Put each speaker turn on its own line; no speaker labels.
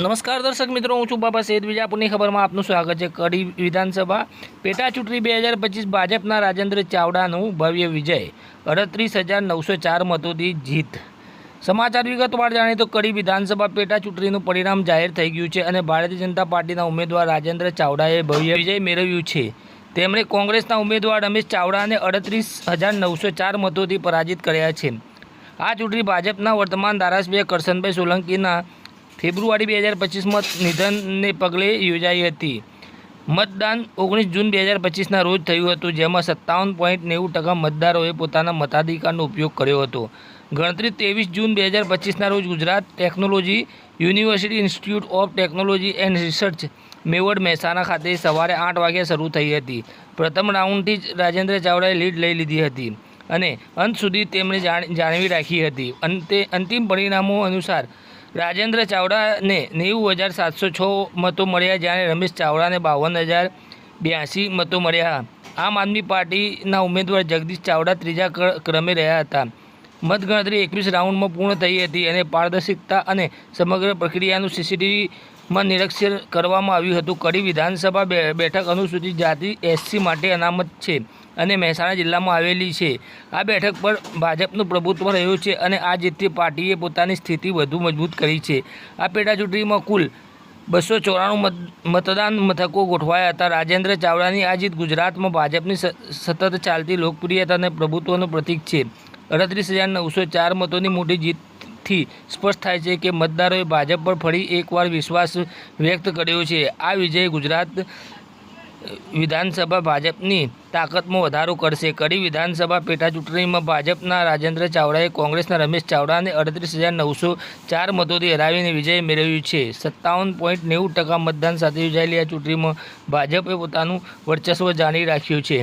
નમસ્કાર દર્શક મિત્રો, હું છું બાબા સૈદ વિજાપુરની ખબરમાં આપનું સ્વાગત છે. કડી વિધાનસભા પેટા ચૂંટણી બે હજાર પચીસ ભાજપના રાજેન્દ્ર ચાવડાનું ભવ્ય વિજય. અડત્રીસ હજાર નવસો ચાર મતોથી જીત. સમાચાર વિગતવાર જાણીએ તો કડી વિધાનસભા પેટા ચૂંટણીનું પરિણામ જાહેર થઈ ગયું છે અને ભારતીય જનતા પાર્ટીના ઉમેદવાર રાજેન્દ્ર ચાવડાએ ભવ્ય વિજય મેળવ્યું છે. તેમણે કોંગ્રેસના ઉમેદવાર રમેશ ચાવડાને અડત્રીસ હજાર નવસો ચાર મતોથી પરાજિત કર્યા છે. આ ચૂંટણી ભાજપના વર્તમાન ધારાસભ્ય કરશનભાઈ સોલંકીના ફેબ્રુઆરી બે હજાર પચીસમાં નિધનને પગલે યોજાઈ હતી. મતદાન ઓગણીસ જૂન બે હજાર પચીસના રોજ થયું હતું, જેમાં સત્તાવન પોઈન્ટ નેવું ટકા મતદારોએ પોતાના મતાધિકારનો ઉપયોગ કર્યો હતો. ગણતરી ત્રેવીસ જૂન બે હજાર પચીસના રોજ Gujarat technology university institute of technology and research Mevad Mehsana ખાતે સવારે આઠ વાગ્યે શરૂ થઈ હતી. પ્રથમ રાઉન્ડથી જ રાજેન્દ્ર ચાવડાએ લીડ લઈ લીધી હતી અને અંત સુધી તેમણે જાણ જાળવી રાખી હતી. અંતે અંતિમ પરિણામો અનુસાર રાજેન્દ્ર ચાવડાને નેવું હજાર સાતસો છ મતો મળ્યા જ્યારે રમેશ ચાવડાને બાવન હજાર બ્યાસી મતો મળ્યા. આમ આદમી પાર્ટીના ઉમેદવાર જગદીશ ચાવડા ત્રીજા ક્રમે રહ્યા હતા. મતગણતરી એકવીસ રાઉન્ડમાં પૂર્ણ થઈ હતી અને પારદર્શિકતા અને સમગ્ર પ્રક્રિયાનું સીસીટીવીમાં નિરીક્ષણ કરવામાં આવ્યું હતું. કડી વિધાનસભા બેઠક અનુસૂચિત જાતિ એસસી માટે અનામત છે. અને મહેસાણા જિલ્લામાં આવેલી છે. આ બેઠક પર ભાજપનું પ્રભુત્વ રહ્યું છે અને આ જીતથી પાર્ટીએ પોતાની સ્થિતિ વધુ મજબૂત કરી છે. આ પેટાચૂંટણીમાં કુલ બસો ચોરાણું મત, મતદાન મથકો ગોઠવાયા હતા. રાજેન્દ્ર ચાવડાની આ જીત ગુજરાતમાં ભાજપની સતત ચાલતી લોકપ્રિયતા અને પ્રભુત્વનું પ્રતીક છે. અડત્રીસ હજાર નવસો ચાર મતોની મોટી જીતથી સ્પષ્ટ થાય છે કે મતદારોએ ભાજપ પર ફરી એકવાર વિશ્વાસ વ્યક્ત કર્યો છે. આ વિજય ગુજરાત વિધાનસભા ભાજપની તાકાતમાં વધારો કરશે. કડી વિધાનસભા પેટા ચૂંટણીમાં ભાજપના રાજેન્દ્ર ચાવડાએ કોંગ્રેસના રમેશ ચાવડાને અડત્રીસ હજાર નવસો ચાર મતોથી હરાવીને વિજય મેળવ્યું છે. સત્તાવન પોઈન્ટ નેવું ટકા મતદાન સાથે યોજાયેલી આ ચૂંટણીમાં ભાજપે પોતાનું વર્ચસ્વ જાળવી રાખ્યું છે.